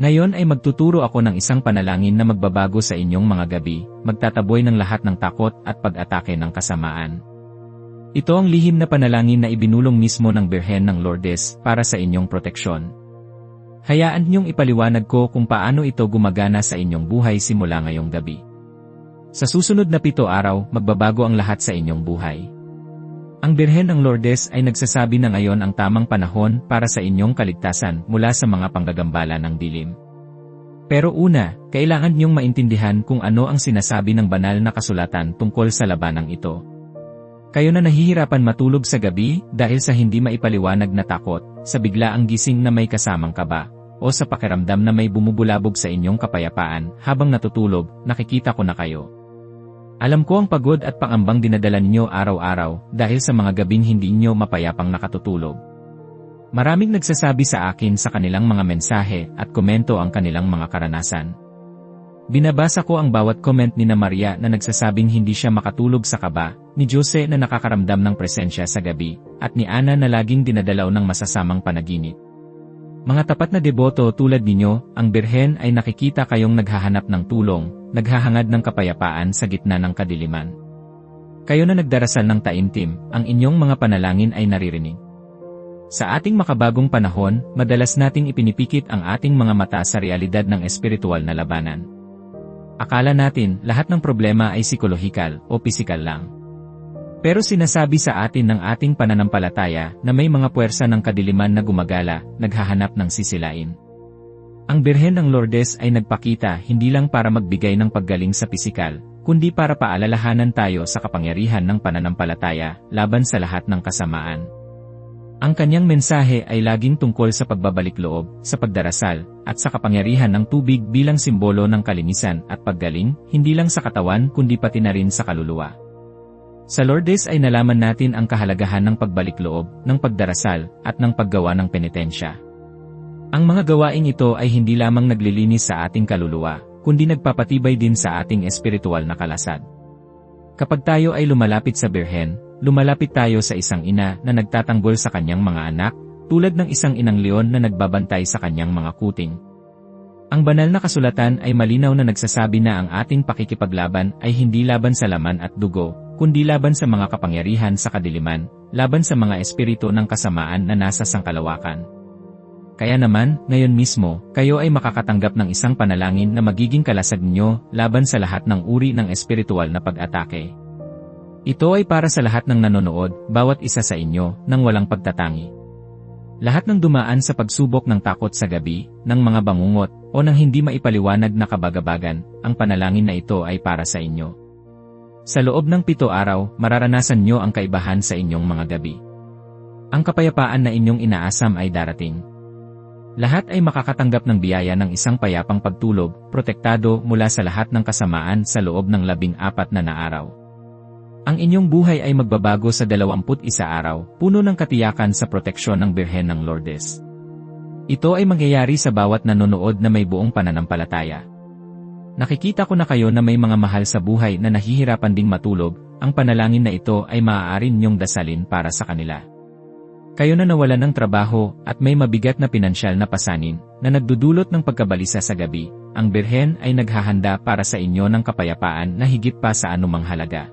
Ngayon ay magtuturo ako ng isang panalangin na magbabago sa inyong mga gabi, magtataboy ng lahat ng takot at pag-atake ng kasamaan. Ito ang lihim na panalangin na ibinulong mismo ng Birhen ng Lourdes para sa inyong proteksyon. Hayaan niyong ipaliwanag ko kung paano ito gumagana sa inyong buhay simula ngayong gabi. Sa susunod na pito araw, magbabago ang lahat sa inyong buhay. Ang Birhen ng Lourdes ay nagsasabi na ngayon ang tamang panahon para sa inyong kaligtasan mula sa mga panggagambala ng dilim. Pero una, kailangan niyong maintindihan kung ano ang sinasabi ng banal na kasulatan tungkol sa labanang ito. Kayo na nahihirapan matulog sa gabi dahil sa hindi maipaliwanag na takot, sa biglaang gising na may kasamang kaba, o sa pakiramdam na may bumubulabog sa inyong kapayapaan habang natutulog, nakikita ko na kayo. Alam ko ang pagod at pangambang dinadala ninyo araw-araw dahil sa mga gabing hindi nyo mapayapang nakatutulog. Maraming nagsasabi sa akin sa kanilang mga mensahe at komento ang kanilang mga karanasan. Binabasa ko ang bawat comment ni na Maria na nagsasabing hindi siya makatulog sa kaba, ni Jose na nakakaramdam ng presensya sa gabi, at ni Ana na laging dinadalaw ng masasamang panaginip. Mga tapat na deboto tulad ninyo, ang Birhen ay nakikita kayong naghahanap ng tulong, naghahangad ng kapayapaan sa gitna ng kadiliman. Kayo na nagdarasal ng taimtim, ang inyong mga panalangin ay naririnig. Sa ating makabagong panahon, madalas nating ipinipikit ang ating mga mata sa realidad ng espiritual na labanan. Akala natin lahat ng problema ay psikolohikal o pisikal lang. Pero sinasabi sa atin ng ating pananampalataya na may mga puwersa ng kadiliman na gumagala, naghahanap ng sisilain. Ang Birhen ng Lourdes ay nagpakita hindi lang para magbigay ng paggaling sa pisikal, kundi para paalalahanan tayo sa kapangyarihan ng pananampalataya laban sa lahat ng kasamaan. Ang kanyang mensahe ay laging tungkol sa pagbabalik loob, sa pagdarasal, at sa kapangyarihan ng tubig bilang simbolo ng kalinisan at paggaling, hindi lang sa katawan kundi pati na rin sa kaluluwa. Sa Lourdes ay nalaman natin ang kahalagahan ng pagbalik loob, ng pagdarasal, at ng paggawa ng penitensya. Ang mga gawaing ito ay hindi lamang naglilinis sa ating kaluluwa, kundi nagpapatibay din sa ating espiritual na kalasad. Kapag tayo ay lumalapit sa Birhen, lumalapit tayo sa isang ina na nagtatanggol sa kanyang mga anak, tulad ng isang inang leon na nagbabantay sa kanyang mga kuting. Ang banal na kasulatan ay malinaw na nagsasabi na ang ating pakikipaglaban ay hindi laban sa laman at dugo, kundi laban sa mga kapangyarihan sa kadiliman, laban sa mga espiritu ng kasamaan na nasa sangkalawakan. Kaya naman, ngayon mismo, kayo ay makakatanggap ng isang panalangin na magiging kalasag ninyo laban sa lahat ng uri ng espiritual na pag-atake. Ito ay para sa lahat ng nanonood, bawat isa sa inyo, nang walang pagtatangi. Lahat ng dumaan sa pagsubok ng takot sa gabi, ng mga bangungot, o ng hindi maipaliwanag na kabagabagan, ang panalangin na ito ay para sa inyo. Sa loob ng pito araw, mararanasan nyo ang kaibahan sa inyong mga gabi. Ang kapayapaan na inyong inaasam ay darating. Lahat ay makakatanggap ng biyaya ng isang payapang pagtulog, protektado mula sa lahat ng kasamaan sa loob ng labing apat na naaraw. Ang inyong buhay ay magbabago sa 21 araw, puno ng katiyakan sa proteksyon ng Birhen ng Lourdes. Ito ay mangyayari sa bawat nanonood na may buong pananampalataya. Nakikita ko na kayo na may mga mahal sa buhay na nahihirapan ding matulog, ang panalangin na ito ay maaari ninyong dasalin para sa kanila. Kayo na nawalan ng trabaho at may mabigat na pinansyal na pasanin na nagdudulot ng pagkabalisa sa gabi, ang Birhen ay naghahanda para sa inyo ng kapayapaan na higit pa sa anumang halaga.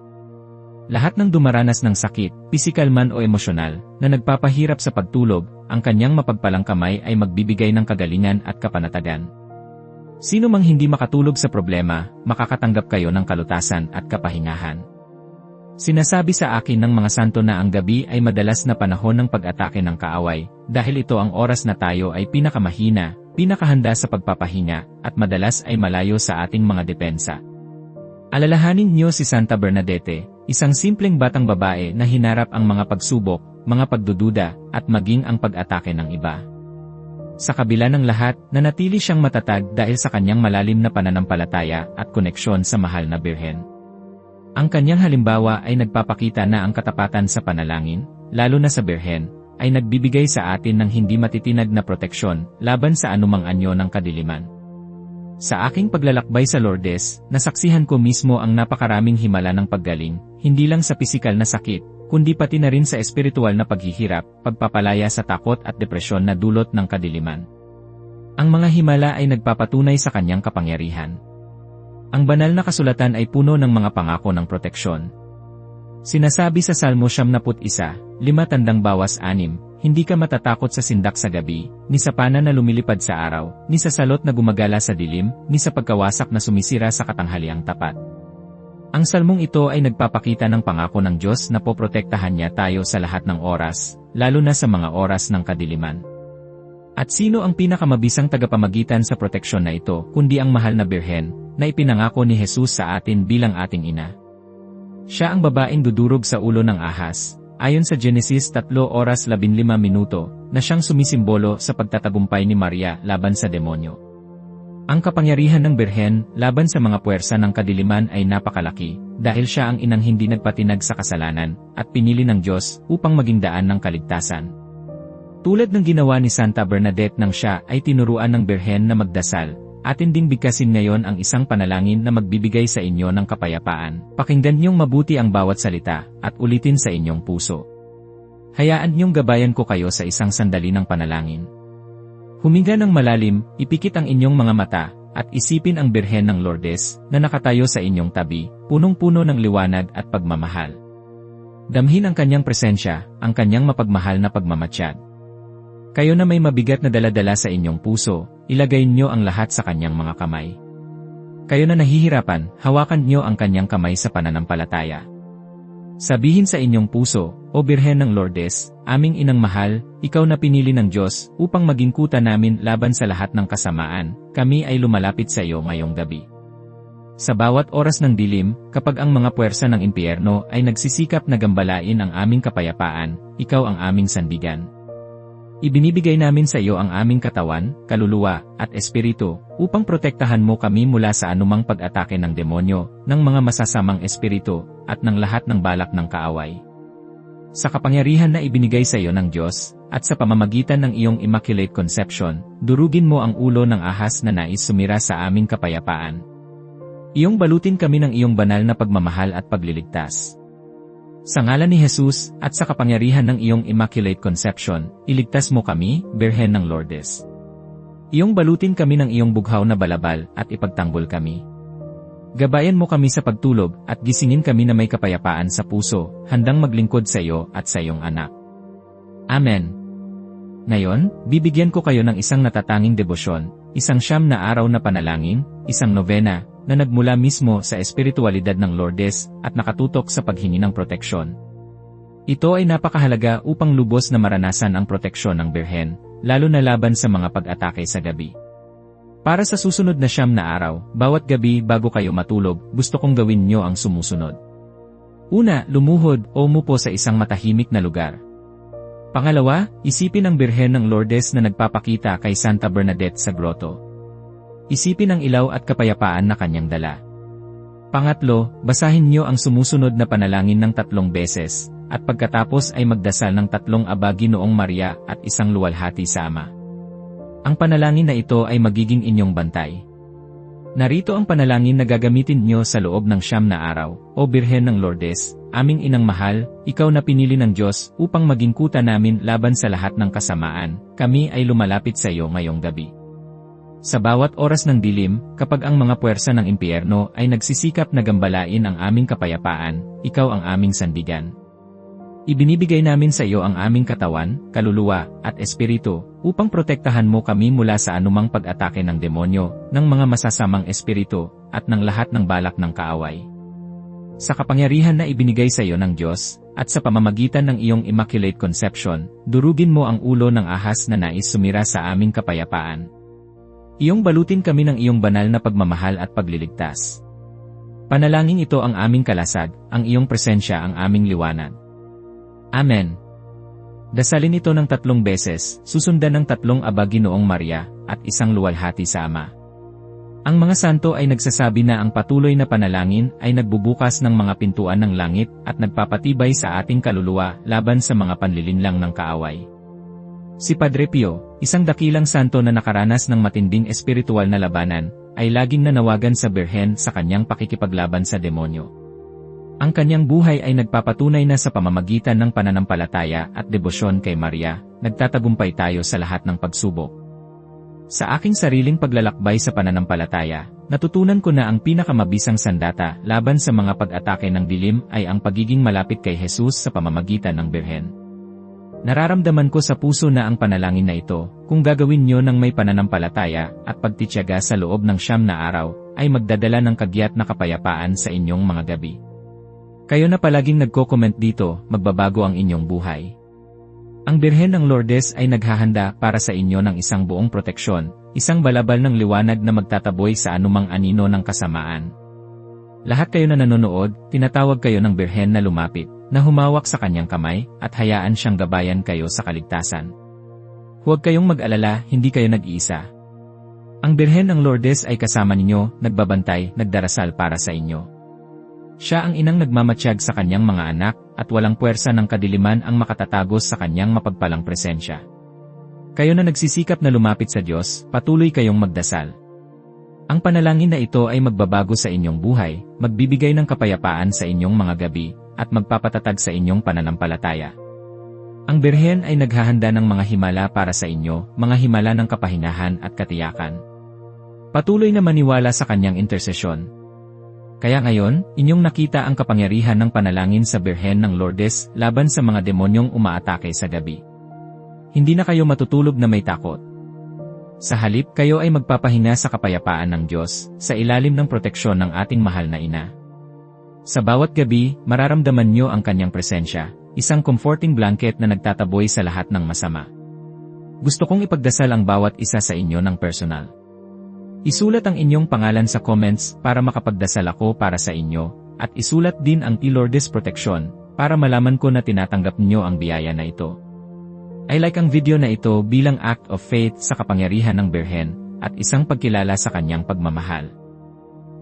Lahat ng dumaranas ng sakit, pisikal man o emosyonal, na nagpapahirap sa pagtulog, ang kanyang mapagpalang kamay ay magbibigay ng kagalingan at kapanatagan. Sino mang hindi makatulog sa problema, makakatanggap kayo ng kalutasan at kapahingahan. Sinasabi sa akin ng mga santo na ang gabi ay madalas na panahon ng pag-atake ng kaaway, dahil ito ang oras na tayo ay pinakamahina, pinakahanda sa pagpapahinga, at madalas ay malayo sa ating mga depensa. Alalahanin niyo si Santa Bernadette, isang simpleng batang babae na hinarap ang mga pagsubok, mga pagdududa, at maging ang pag-atake ng iba. Sa kabila ng lahat, nanatili siyang matatag dahil sa kanyang malalim na pananampalataya at koneksyon sa mahal na Birhen. Ang kanyang halimbawa ay nagpapakita na ang katapatan sa panalangin, lalo na sa Birhen, ay nagbibigay sa atin ng hindi matitinag na proteksyon laban sa anumang anyo ng kadiliman. Sa aking paglalakbay sa Lourdes, nasaksihan ko mismo ang napakaraming himala ng paggaling, hindi lang sa pisikal na sakit, kundi pati na rin sa espiritual na paghihirap, pagpapalaya sa takot at depresyon na dulot ng kadiliman. Ang mga himala ay nagpapatunay sa kanyang kapangyarihan. Ang banal na kasulatan ay puno ng mga pangako ng proteksyon. Sinasabi sa Salmo 71, lima tandang bawas anim, hindi ka matatakot sa sindak sa gabi, ni sa pana na lumilipad sa araw, ni sa salot na gumagala sa dilim, ni sa pagkawasak na sumisira sa katanghaliang tapat. Ang salmong ito ay nagpapakita ng pangako ng Diyos na poprotektahan niya tayo sa lahat ng oras, lalo na sa mga oras ng kadiliman. At sino ang pinakamabisang tagapamagitan sa proteksyon na ito, kundi ang mahal na Birhen, na ipinangako ni Jesus sa atin bilang ating ina. Siya ang babaeng dudurog sa ulo ng ahas, ayon sa Genesis 3 oras 15 minuto, na siyang sumisimbolo sa pagtatagumpay ni Maria laban sa demonyo. Ang kapangyarihan ng Birhen laban sa mga puwersa ng kadiliman ay napakalaki, dahil siya ang inang hindi nagpatinag sa kasalanan, at pinili ng Diyos upang maging daan ng kaligtasan. Tulad ng ginawa ni Santa Bernadette nang siya ay tinuruan ng Birhen na magdasal, atin ding bigkasin ngayon ang isang panalangin na magbibigay sa inyo ng kapayapaan. Pakinggan niyong mabuti ang bawat salita, at ulitin sa inyong puso. Hayaan niyong gabayan ko kayo sa isang sandali ng panalangin. Huminga ng malalim, ipikit ang inyong mga mata, at isipin ang Birhen ng Lourdes na nakatayo sa inyong tabi, punong-puno ng liwanag at pagmamahal. Damhin ang kanyang presensya, ang kanyang mapagmahal na pagmamatsyag. Kayo na may mabigat na daladala sa inyong puso, ilagay niyo ang lahat sa kanyang mga kamay. Kayo na nahihirapan, hawakan niyo ang kanyang kamay sa pananampalataya. Sabihin sa inyong puso, O Birhen ng Lourdes, aming inang mahal, ikaw na pinili ng Diyos upang maging kuta namin laban sa lahat ng kasamaan, kami ay lumalapit sa iyo ngayong gabi. Sa bawat oras ng dilim, kapag ang mga puwersa ng impyerno ay nagsisikap na gambalain ang aming kapayapaan, ikaw ang aming sandigan. Ibinibigay namin sa iyo ang aming katawan, kaluluwa, at espiritu, upang protektahan mo kami mula sa anumang pag-atake ng demonyo, ng mga masasamang espiritu, at ng lahat ng balak ng kaaway. Sa kapangyarihan na ibinigay sa iyo ng Diyos, at sa pamamagitan ng iyong Immaculate Conception, durugin mo ang ulo ng ahas na nais sumira sa aming kapayapaan. Iyong balutin kami ng iyong banal na pagmamahal at pagliligtas. Sa ngalan ni Jesus, at sa kapangyarihan ng iyong Immaculate Conception, iligtas mo kami, Birhen ng Lourdes. Iyong balutin kami ng iyong bughaw na balabal, at ipagtanggol kami. Gabayan mo kami sa pagtulog, at gisingin kami na may kapayapaan sa puso, handang maglingkod sa iyo at sa iyong anak. Amen. Ngayon, bibigyan ko kayo ng isang natatanging debosyon, isang siyam na araw na panalangin, isang novena, na nagmula mismo sa espiritualidad ng Lourdes at nakatutok sa paghingi ng proteksyon. Ito ay napakahalaga upang lubos na maranasan ang proteksyon ng Birhen, lalo na laban sa mga pag-atake sa gabi. Para sa susunod na siyam na araw, bawat gabi bago kayo matulog, gusto kong gawin nyo ang sumusunod. Una, lumuhod o umupo sa isang matahimik na lugar. Pangalawa, isipin ang Birhen ng Lourdes na nagpapakita kay Santa Bernadette sa grotto. Isipin ang ilaw at kapayapaan na kanyang dala. Pangatlo, basahin niyo ang sumusunod na panalangin ng tatlong beses, at pagkatapos ay magdasal ng tatlong abagi noong Maria at isang luwalhati sa Ama. Ang panalangin na ito ay magiging inyong bantay. Narito ang panalangin na gagamitin niyo sa loob ng siyam na araw, o Birhen ng Lourdes, aming inang mahal, ikaw na pinili ng Diyos upang maging kuta namin laban sa lahat ng kasamaan, kami ay lumalapit sa iyo ngayong gabi. Sa bawat oras ng dilim, kapag ang mga puwersa ng impyerno ay nagsisikap na gambalain ang aming kapayapaan, ikaw ang aming sandigan. Ibinibigay namin sa iyo ang aming katawan, kaluluwa, at espiritu, upang protektahan mo kami mula sa anumang pag-atake ng demonyo, ng mga masasamang espiritu, at ng lahat ng balak ng kaaway. Sa kapangyarihan na ibinigay sa iyo ng Diyos, at sa pamamagitan ng iyong Immaculate Conception, durugin mo ang ulo ng ahas na nais sumira sa aming kapayapaan, Iyong balutin kami ng iyong banal na pagmamahal at pagliligtas. Panalangin ito ang aming kalasag, ang iyong presensya ang aming liwanag. Amen. Dasalin ito ng tatlong beses, susundan ng tatlong abagi noong Maria, at isang luwalhati sa Ama. Ang mga santo ay nagsasabi na ang patuloy na panalangin ay nagbubukas ng mga pintuan ng langit at nagpapatibay sa ating kaluluwa laban sa mga panlilinlang ng kaaway. Si Padre Pio, isang dakilang santo na nakaranas ng matinding espiritual na labanan, ay laging nanawagan sa Birhen sa kanyang pakikipaglaban sa demonyo. Ang kanyang buhay ay nagpapatunay na sa pamamagitan ng pananampalataya at debosyon kay Maria, nagtatagumpay tayo sa lahat ng pagsubok. Sa aking sariling paglalakbay sa pananampalataya, natutunan ko na ang pinakamabisang sandata laban sa mga pag-atake ng dilim ay ang pagiging malapit kay Jesus sa pamamagitan ng Birhen. Nararamdaman ko sa puso na ang panalangin na ito, kung gagawin nyo ng may pananampalataya at pagtityaga sa loob ng siyam na araw, ay magdadala ng kagyat na kapayapaan sa inyong mga gabi. Kayo na palaging nagko-comment dito, magbabago ang inyong buhay. Ang Birhen ng Lourdes ay naghahanda para sa inyo ng isang buong proteksyon, isang balabal ng liwanag na magtataboy sa anumang anino ng kasamaan. Lahat kayo na nanonood, tinatawag kayo ng Birhen na lumapit, na humawak sa kanyang kamay, at hayaan siyang gabayan kayo sa kaligtasan. Huwag kayong mag-alala, hindi kayo nag-iisa. Ang Birhen ng Lourdes ay kasama ninyo, nagbabantay, nagdarasal para sa inyo. Siya ang inang nagmamatsyag sa kanyang mga anak, at walang puwersa ng kadiliman ang makatatagos sa kanyang mapagpalang presensya. Kayo na nagsisikap na lumapit sa Diyos, patuloy kayong magdasal. Ang panalangin na ito ay magbabago sa inyong buhay, magbibigay ng kapayapaan sa inyong mga gabi, at magpapatatag sa inyong pananampalataya. Ang Birhen ay naghahanda ng mga himala para sa inyo, mga himala ng kapahinahan at katiyakan. Patuloy na maniwala sa kanyang intersesyon, kaya ngayon, inyong nakita ang kapangyarihan ng panalangin sa Birhen ng Lourdes laban sa mga demonyong umaatake sa gabi. Hindi na kayo matutulog na may takot. Sa halip, kayo ay magpapahinga sa kapayapaan ng Diyos, sa ilalim ng proteksyon ng ating mahal na ina. Sa bawat gabi, mararamdaman nyo ang kanyang presensya, isang comforting blanket na nagtataboy sa lahat ng masama. Gusto kong ipagdasal ang bawat isa sa inyo ng personal. Isulat ang inyong pangalan sa comments para makapagdasal ako para sa inyo, at isulat din ang T-Lordes Protection para malaman ko na tinatanggap niyo ang biyaya na ito. I like ang video na ito bilang act of faith sa kapangyarihan ng Birhen at isang pagkilala sa kanyang pagmamahal.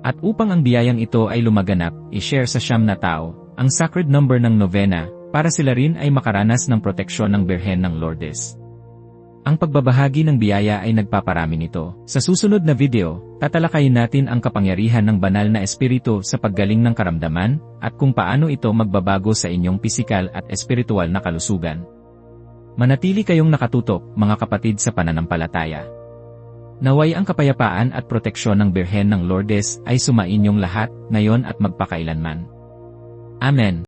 At upang ang biyayang ito ay lumaganap, i-share sa siyam na tao, ang sacred number ng novena, para sila rin ay makaranas ng proteksyon ng Birhen ng Lourdes. Ang pagbabahagi ng biyaya ay nagpaparami nito. Sa susunod na video, tatalakayin natin ang kapangyarihan ng banal na espiritu sa paggaling ng karamdaman, at kung paano ito magbabago sa inyong pisikal at espiritual na kalusugan. Manatili kayong nakatutok, mga kapatid sa pananampalataya. Naway ang kapayapaan at proteksyon ng Birhen ng Lourdes ay sumainyong lahat, ngayon at magpakailanman. Amen.